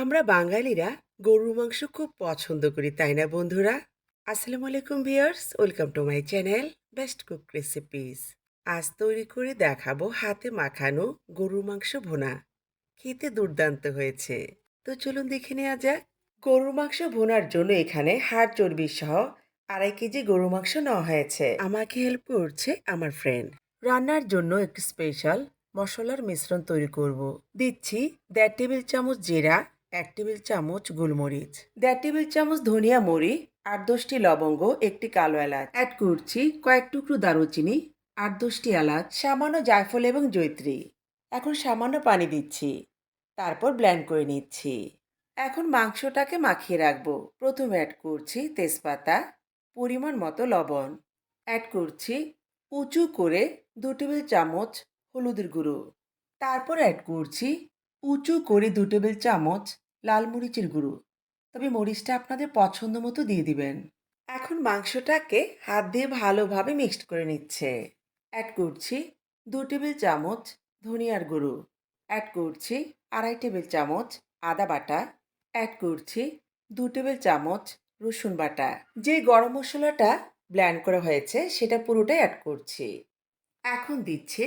আমরা বাঙালিরা গরুর মাংস খুব পছন্দ করি, তাই না বন্ধুরা? আসসালামু আলাইকুম viewers, welcome to my channel best cook recipes. আজ তৈরি করে দেখাবো হাতে মাখানো গরুর মাংস ভুনা। খেতে দুর্দান্ত হয়েছে। তো চলুন দেখে নেওয়া যাক। গরুর মাংস ভুনার জন্য এখানে হাড় চর্বি সহ আড়াই কেজি গরুর মাংস নেওয়া হয়েছে। আমাকে হেল্প করছে আমার ফ্রেন্ড রান্নার জন্য একটি স্পেশাল মশলার মিশ্রণ তৈরি করব। দিচ্ছি দেড় টেবিল চামচ জিরা এক টেবিল চামচ গোলমরিচ, দেড় টেবিল চামচ ধনিয়া মরি, আট দশটি লবঙ্গ, একটি কালো এলাচ অ্যাড করছি কয়েক টুকরো দারুচিনি, আট দশটি এলাচ, সামান্য জায়ফল এবং জৈত্রী এখন সামান্য পানি দিচ্ছি। তারপর ব্ল্যান্ড করে নিচ্ছি। এখন মাংসটাকে মাখিয়ে রাখব। প্রথমে অ্যাড করছি তেজপাতা, পরিমাণ মতো লবণ অ্যাড করছি উঁচু করে দু টেবিল চামচ হলুদের গুঁড়ো। তারপর অ্যাড করছি উঁচু করে দু টেবিল চামচ লাল মরিচের গুঁড়ো। তবে মরিচটা আপনাদের পছন্দ মতো দিয়ে দিবেন। এখন মাংসটাকে হাত দিয়ে ভালোভাবে মিক্সড করে নিচ্ছে। অ্যাড করছি দু টেবিল চামচ ধনিয়ার গুঁড়ো। অ্যাড করছি আড়াই টেবিল চামচ আদা বাটা। অ্যাড করছি দু টেবিল চামচ রসুন বাটা। যে গরম মশলাটা ব্ল্যান্ড করা হয়েছে, সেটা পুরোটাই অ্যাড করছি। এখন দিচ্ছে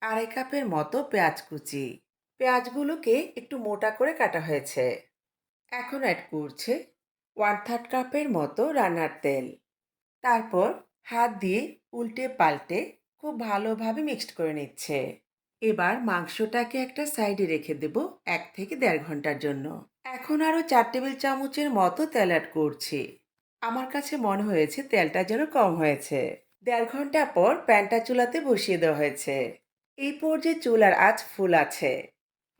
আড়াই কাপের মতো পেঁয়াজ কুচি। পেঁয়াজগুলোকে একটু মোটা করে কাটা হয়েছে। এখন অ্যাড করছে ওয়ান থার্ড কাপের মতো রান্নার তেল। তারপর হাত দিয়ে উল্টে পাল্টে খুব ভালোভাবে মিক্সড করে নিচ্ছে। এবার মাংসটাকে একটা সাইডে রেখে দেব এক থেকে দেড় ঘণ্টার জন্য। এখন আরও চার টেবিল চামচের মতো তেল অ্যাড করছি। আমার কাছে মনে হয়েছে তেলটা যেন কম হয়েছে। দেড় ঘণ্টা পর প্যানটা চুলাতে বসিয়ে দেওয়া হয়েছে। এই পর্যায়ে চুলার আঁচ ফুল আছে।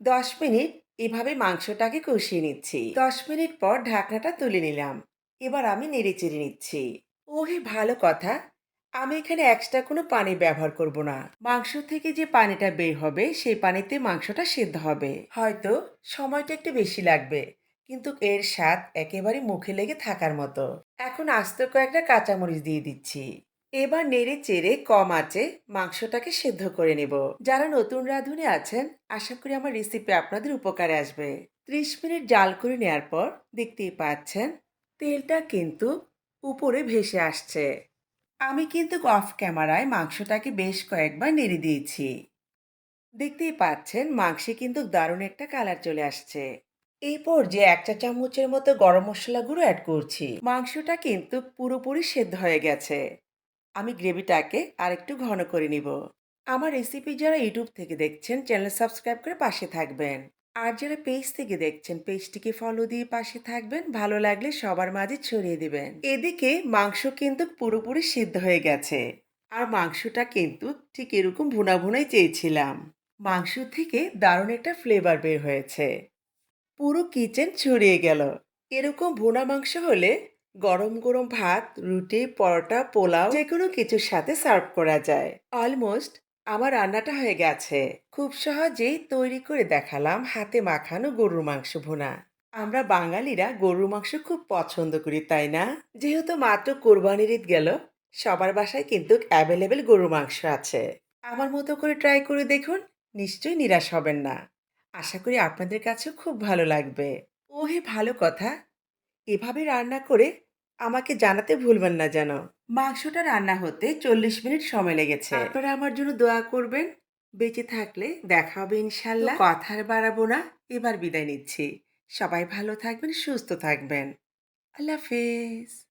দশ মিনিট এভাবে মাংসটাকে কষিয়ে নিচ্ছি। দশ মিনিট পর ঢাকনাটা তুলে নিলাম। এবার আমি নেড়ে চেড়ে নিচ্ছি। ওহে, ভালো কথা। আমি এখানে এক্সট্রা কোনো পানি ব্যবহার করব না। মাংস থেকে যে পানিটা বের হবে, সেই পানিতে মাংসটা সেদ্ধ হবে। হয়তো সময়টা একটু বেশি লাগবে, কিন্তু এর স্বাদ একেবারে মুখে লেগে থাকার মতো। এখন আস্ত কয়েকটা কাঁচামরিচ দিয়ে দিচ্ছি। এবার নেড়ে চেড়ে কম আঁচে মাংসটাকে সেদ্ধ করে নেব। যারা নতুন রাঁধুনি আছেন, আশা করি আমার রেসিপি আপনাদের উপকারে আসবে। ত্রিশ মিনিট জাল করে নেওয়ার পর দেখতেই পাচ্ছেন, তেলটা কিন্তু উপরে ভেসে আসছে। আমি কিন্তু অফ ক্যামেরায় মাংসটাকে বেশ কয়েকবার নেড়ে দিয়েছি। দেখতেই পাচ্ছেন, মাংসে কিন্তু দারুণ একটা কালার চলে আসছে। এই পর্যায়ে এক চা চামচের মতো গরম মশলা গুঁড়ো অ্যাড করছি, মাংসটা কিন্তু পুরোপুরি সেদ্ধ হয়ে গেছে। আমি গ্রেভিটাকে আরেকটু ঘন করে নিব। আমার রেসিপি যারা ইউটিউব থেকে দেখছেন চ্যানেল সাবস্ক্রাইব করে পাশে থাকবেন। আর যারা পেজ থেকে দেখছেন পেজটিকে ফলো দিয়ে পাশে থাকবেন। ভালো লাগলে সবার মাঝে ছড়িয়ে দিবেন। এদিকে মাংস কিন্তু পুরোপুরি সিদ্ধ হয়ে গেছে। আর মাংসটা কিন্তু ঠিক এরকম ভুনা ভুনাই চেয়েছিলাম। মাংস থেকে দারুণ একটা ফ্লেভার বের হয়েছে। পুরো কিচেন ছড়িয়ে গেল। এরকম ভুনা মাংস হলে গরম গরম ভাত, রুটি, পরোটা, পোলাও যে কোনো কিছুর সাথে সার্ভ করা যায়। অলমোস্ট আমার রান্নাটা হয়ে গেছে। খুব সহজেই তৈরি করে দেখালাম হাতে মাখানো গরুর মাংস ভুনা। আমরা বাঙালিরা গরুর মাংস খুব পছন্দ করি, তাই না? যেহেতু মাত্র কোরবানির ঈদ গেল, সবার বাসায় কিন্তু অ্যাভেলেবেল গরুর মাংস আছে। আমার মতো করে ট্রাই করে দেখুন, নিশ্চয়ই নিরাশ হবেন না। আশা করি আপনাদের কাছেও খুব ভালো লাগবে। ওহে, ভালো কথা। এভাবে রান্না করে আমাকে জানাতে ভুলবেন না যেন। মাংসটা রান্না হতে চল্লিশ মিনিট সময় লেগেছে। আপনারা আমার জন্য দোয়া করবেন বেঁচে থাকলে দেখা হবে ইনশাল্লাহ। কথার বাড়াবো না এবার বিদায় নিচ্ছি। সবাই ভালো থাকবেন সুস্থ থাকবেন। আল্লাহ হাফেজ।